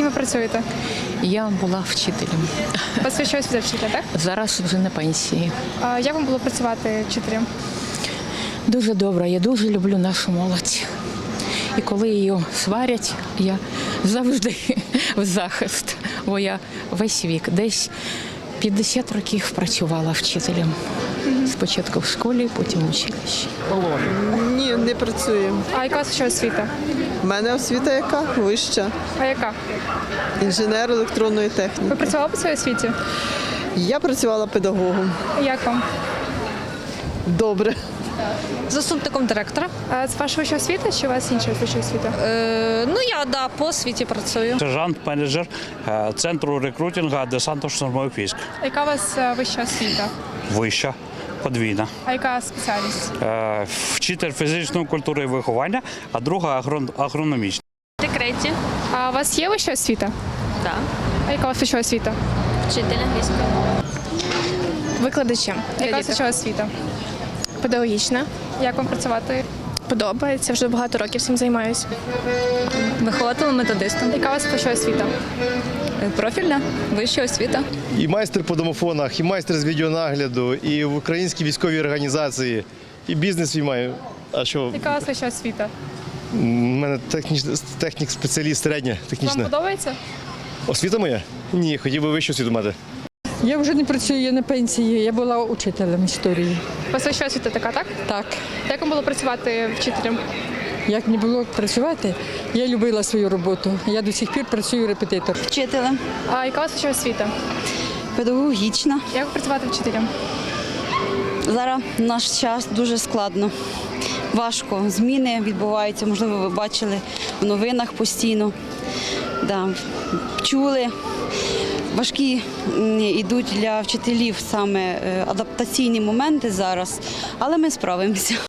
Ким ви працюєте? Я була вчителем. У вас вища освіта вчителя, так? Зараз вже на пенсії. А як вам було працювати вчителем? Дуже добре, я дуже люблю нашу молодь. І коли її сварять, я завжди в захист, бо я весь вік десь 50 років працювала вчителем. Спочатку в школі, потім в училищі. Ні, не працюємо. А яка у вас вища освіта? У мене освіта яка? Вища. А яка? Інженер електронної техніки. Ви працювали по своїй освіті? Я працювала педагогом. Як вам? Добре. Заступником директора. А це ваша вища освіта чи у вас інша вища освіта? Е, ну я да, по освіті працюю. Сержант-менеджер е, центру рекрутингу десантно-штурмових військ. Яка у вас е, вища освіта? Вища, подвійна. А яка спеціальність? Е, Вчитель фізичної культури і виховання, а друга агрон- агрономічна. декреті, А у вас є вища освіта? да. А яка у вас вища освіта? вчитель англійської. Викладачем. Яка у вас вища освіта? Педагогічна. Як вам працювати? Подобається, вже багато років цим займаюся. Вихователем методистом. Яка у вас вища освіта? Профільна, вища освіта. І майстер по домофонах, і майстер з відеонагляду, і в українській військовій організації, і бізнес свій маю. А що, Яка у вас вища освіта? у мене техніч, технік спеціаліст середня, Вам технічна. подобається? Освіта моя? Ні, хотів би вищу освіту мати. Я вже не працюю я на пенсії, я була учителем історії. У вас вища освіта така, так? Так, Як вам було працювати вчителем? як не було працювати, я любила свою роботу. Я до сих пір працюю репетитор. Вчителем, А яка у вас вища освіта? педагогічна. Як працювати вчителем? Зараз в наш час дуже складно. Важко. Зміни відбуваються, можливо, ви бачили в новинах постійно. Да. Чули. Важкі йдуть для вчителів саме е, адаптаційні моменти зараз, але ми справимося.